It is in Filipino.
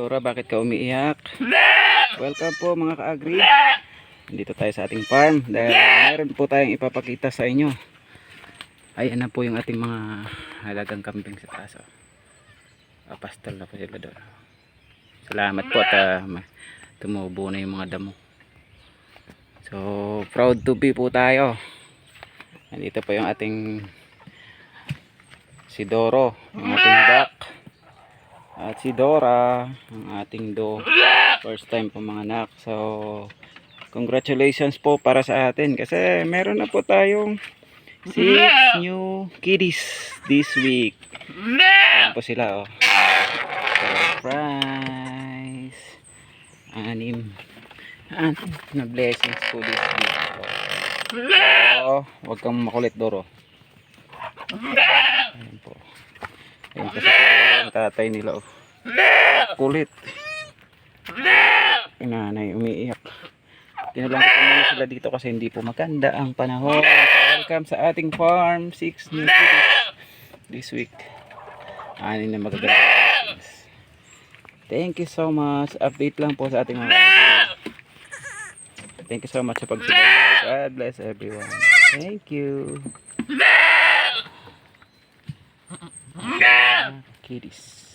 Dora, bakit ka umiiyak? Welcome po mga ka-agri. Dito tayo sa ating farm dahil meron po tayong ipapakita sa inyo. Ayan na po yung ating mga halagang kambing sa taas. Oh. Pastel na po sila doon. Salamat po at ma- tumubo na yung mga damo. So, proud to be po tayo. Nandito po yung ating si Doro, yung ating duck. At si Dora, ang ating do. First time po mga anak. So, congratulations po para sa atin. Kasi meron na po tayong six new kitties this week. Ayan po sila oh. Surprise! Anim. Na blessings po this week. So, huwag kang makulit Doro. Ayan po. Ayan po ang tatay nila. Oh. Kulit. Nanay umiiyak. Tinalang ko muna sila dito kasi hindi po maganda ang panahon. Welcome sa ating farm. Six new kitties this week. Anin na magaganda. Thank you so much. Update lang po sa ating mga Thank you so much sa pagsubaybay. God bless everyone. Thank you. Kitties.